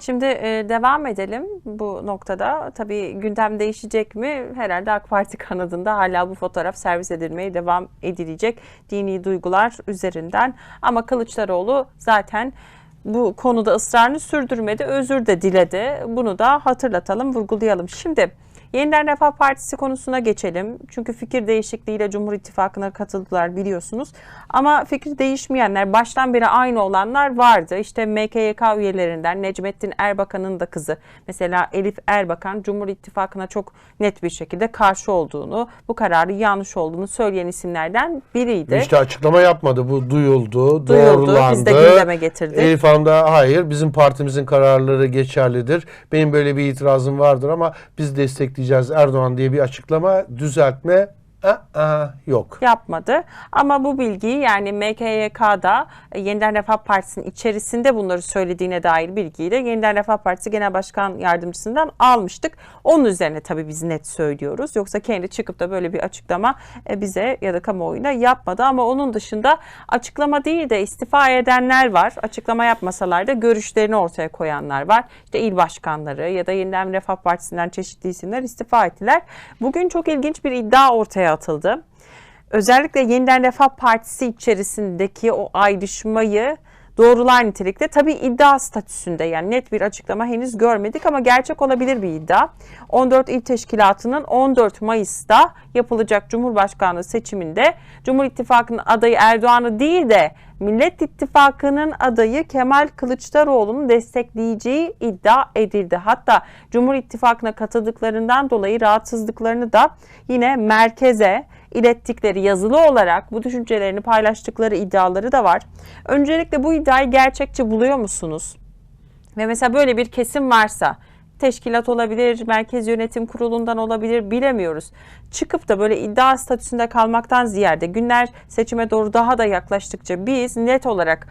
Şimdi e, devam edelim bu noktada. Tabii gündem değişecek mi? Herhalde AK Parti kanadında hala bu fotoğraf servis edilmeye devam edilecek dini duygular üzerinden. Ama Kılıçdaroğlu zaten bu konuda ısrarını sürdürmedi, özür de diledi. Bunu da hatırlatalım, vurgulayalım. Şimdi Yeniden Refah Partisi konusuna geçelim. Çünkü fikir değişikliğiyle Cumhur İttifakı'na katıldılar biliyorsunuz. Ama fikir değişmeyenler, baştan beri aynı olanlar vardı. İşte MKYK üyelerinden Necmettin Erbakan'ın da kızı. Mesela Elif Erbakan Cumhur İttifakı'na çok net bir şekilde karşı olduğunu, bu kararı yanlış olduğunu söyleyen isimlerden biriydi. İşte açıklama yapmadı. Bu duyuldu, Duyuldu, doğrulandı. biz de gündeme getirdik. Elif Hanım da hayır bizim partimizin kararları geçerlidir. Benim böyle bir itirazım vardır ama biz destekleyeceğiz Erdoğan diye bir açıklama, düzeltme aa, yok. yapmadı. Ama bu bilgiyi yani MKYK'da e, Yeniden Refah Partisi'nin içerisinde bunları söylediğine dair bilgiyi de Yeniden Refah Partisi Genel Başkan Yardımcısından almıştık. Onun üzerine tabii biz net söylüyoruz. Yoksa kendi çıkıp da böyle bir açıklama e, bize ya da kamuoyuna yapmadı. Ama onun dışında açıklama değil de istifa edenler var. Açıklama yapmasalar da görüşlerini ortaya koyanlar var. İşte il başkanları ya da Yeniden Refah Partisi'nden çeşitli isimler istifa ettiler. Bugün çok ilginç bir iddia ortaya atıldı. Özellikle Yeniden Refah Partisi içerisindeki o ayrışmayı doğrular nitelikte. Tabii iddia statüsünde yani net bir açıklama henüz görmedik ama gerçek olabilir bir iddia. 14 il teşkilatının 14 Mayıs'ta yapılacak Cumhurbaşkanlığı seçiminde Cumhur İttifakı'nın adayı Erdoğan'ı değil de Millet İttifakı'nın adayı Kemal Kılıçdaroğlu'nu destekleyeceği iddia edildi. Hatta Cumhur İttifakı'na katıldıklarından dolayı rahatsızlıklarını da yine merkeze ilettikleri yazılı olarak bu düşüncelerini paylaştıkları iddiaları da var. Öncelikle bu iddiayı gerçekçi buluyor musunuz? Ve mesela böyle bir kesim varsa teşkilat olabilir, merkez yönetim kurulundan olabilir bilemiyoruz. Çıkıp da böyle iddia statüsünde kalmaktan ziyade günler seçime doğru daha da yaklaştıkça biz net olarak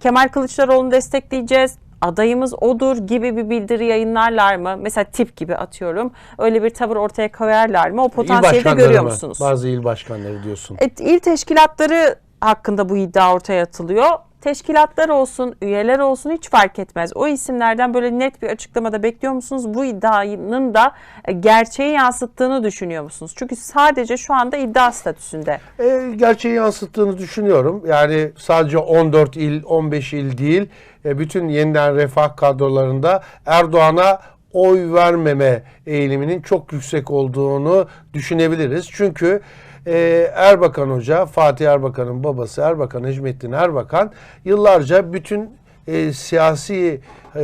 Kemal Kılıçdaroğlu'nu destekleyeceğiz. Adayımız odur gibi bir bildiri yayınlarlar mı? Mesela tip gibi atıyorum. Öyle bir tavır ortaya koyarlar mı? O potansiyeli de görüyor musunuz? Bazı il başkanları diyorsun. Evet, il teşkilatları hakkında bu iddia ortaya atılıyor. Teşkilatlar olsun, üyeler olsun hiç fark etmez. O isimlerden böyle net bir açıklamada bekliyor musunuz? Bu iddianın da e, gerçeği yansıttığını düşünüyor musunuz? Çünkü sadece şu anda iddia statüsünde. E, gerçeği yansıttığını düşünüyorum. Yani sadece 14 il, 15 il değil, e, bütün yeniden refah kadrolarında Erdoğan'a oy vermeme eğiliminin çok yüksek olduğunu düşünebiliriz. Çünkü e, Erbakan Hoca, Fatih Erbakan'ın babası Erbakan Necmettin Erbakan yıllarca bütün e, siyasi e,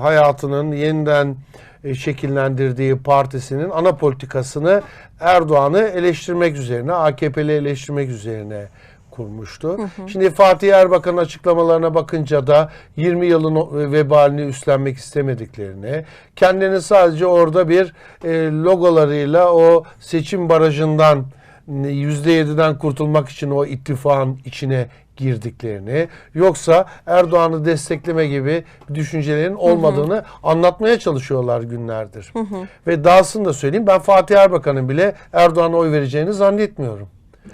hayatının yeniden e, şekillendirdiği partisinin ana politikasını Erdoğan'ı eleştirmek üzerine, AKP'li eleştirmek üzerine kurmuştu. Şimdi Fatih Erbakan'ın açıklamalarına bakınca da 20 yılın o- vebalini üstlenmek istemediklerini, kendini sadece orada bir e, logolarıyla o seçim barajından %7'den kurtulmak için o ittifakın içine girdiklerini yoksa Erdoğan'ı destekleme gibi düşüncelerin olmadığını anlatmaya çalışıyorlar günlerdir. Ve dahasını da söyleyeyim ben Fatih Erbakan'ın bile Erdoğan'a oy vereceğini zannetmiyorum.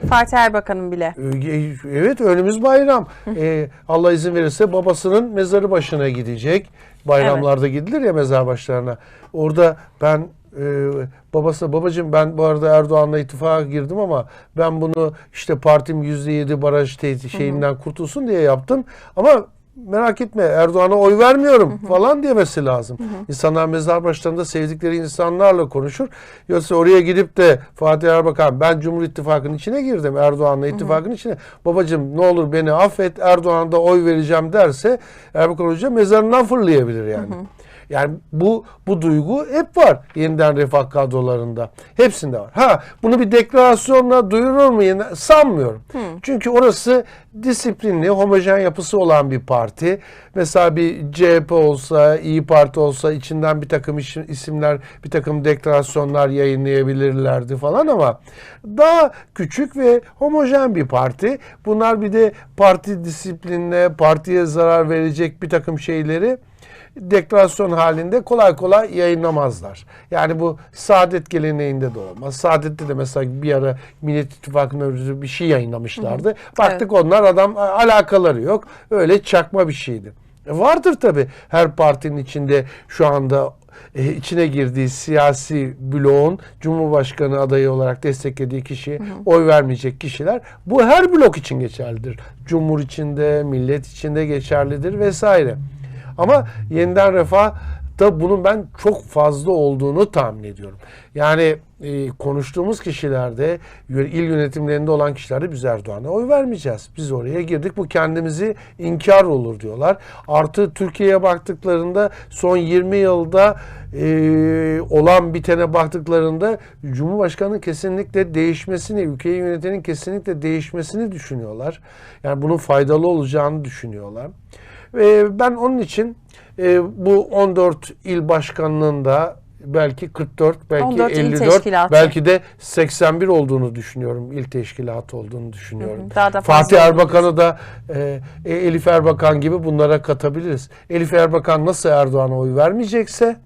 Fatih Erbakan'ın bile. Ee, Evet önümüz bayram. Ee, Allah izin verirse babasının mezarı başına gidecek. Bayramlarda gidilir ya mezar başlarına. Orada ben e, babasına babacığım ben bu arada Erdoğan'la ittifaka girdim ama ben bunu işte partim %7 baraj şeyinden kurtulsun diye yaptım. Ama merak etme Erdoğan'a oy vermiyorum falan diyemesi lazım. İnsanlar mezar başlarında sevdikleri insanlarla konuşur. Yoksa oraya gidip de Fatih Erbakan ben Cumhur İttifakı'nın içine girdim Erdoğan'la ittifakın içine. Babacığım ne olur beni affet Erdoğan'a da oy vereceğim derse Erbakan Hoca mezarından fırlayabilir yani. Yani bu bu duygu hep var yeniden refah kadrolarında. Hepsinde var. Ha bunu bir deklarasyonla duyurur mu yine? Sanmıyorum. Çünkü orası disiplinli, homojen yapısı olan bir parti. Mesela bir CHP olsa, İyi Parti olsa içinden bir takım isimler, bir takım deklarasyonlar yayınlayabilirlerdi falan ama daha küçük ve homojen bir parti. Bunlar bir de parti disiplinine, partiye zarar verecek bir takım şeyleri deklarasyon halinde kolay kolay yayınlamazlar. Yani bu Saadet geleneğinde de olmaz. Saadet'te de mesela bir ara Millet İttifakı'na özgü bir şey yayınlamışlardı. Baktık onlar adam alakaları yok. Öyle çakma bir şeydi. E, Vardır tabii. Her partinin içinde şu anda e, içine girdiği siyasi bloğun Cumhurbaşkanı adayı olarak desteklediği kişi, oy vermeyecek kişiler. Bu her blok için geçerlidir. Cumhur içinde, millet içinde geçerlidir vesaire. Ama yeniden refah da bunun ben çok fazla olduğunu tahmin ediyorum. Yani e, konuştuğumuz kişilerde, il yönetimlerinde olan kişilerde biz Erdoğan'a oy vermeyeceğiz. Biz oraya girdik. Bu kendimizi inkar olur diyorlar. Artı Türkiye'ye baktıklarında son 20 yılda e, olan bitene baktıklarında Cumhurbaşkanı'nın kesinlikle değişmesini, ülkeyi yönetenin kesinlikle değişmesini düşünüyorlar. Yani bunun faydalı olacağını düşünüyorlar. Ve ben onun için e, bu 14 il başkanlığında belki 44, belki 14 il 54, teşkilatı. belki de 81 olduğunu düşünüyorum. İl teşkilatı olduğunu düşünüyorum. Hı hı, daha da Fatih. Erbakan'ı da e, e, Elif Erbakan gibi bunlara katabiliriz. Elif Erbakan nasıl Erdoğan'a oy vermeyecekse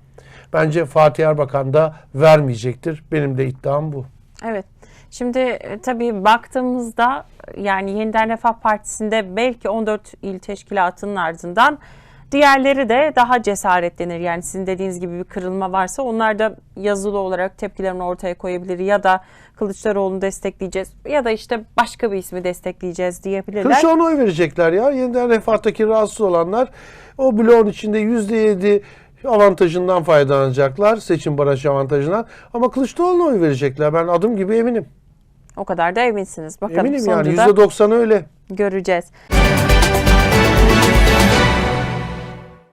bence Fatih Erbakan da vermeyecektir. Benim de iddiam bu. Evet. Şimdi e, tabii baktığımızda yani Yeniden Refah Partisi'nde belki 14 il teşkilatının ardından diğerleri de daha cesaretlenir. Yani sizin dediğiniz gibi bir kırılma varsa onlar da yazılı olarak tepkilerini ortaya koyabilir ya da Kılıçdaroğlu'nu destekleyeceğiz ya da işte başka bir ismi destekleyeceğiz diyebilirler. Kılıçdaroğlu'na oy verecekler ya. Yeniden refahtaki rahatsız olanlar o bloğun içinde %7 avantajından faydalanacaklar. Seçim baraj avantajından. Ama Kılıçdaroğlu'na oy verecekler. Ben adım gibi eminim. O kadar da eminsiniz. Bakalım Eminim yani sonucu da %90 öyle. göreceğiz.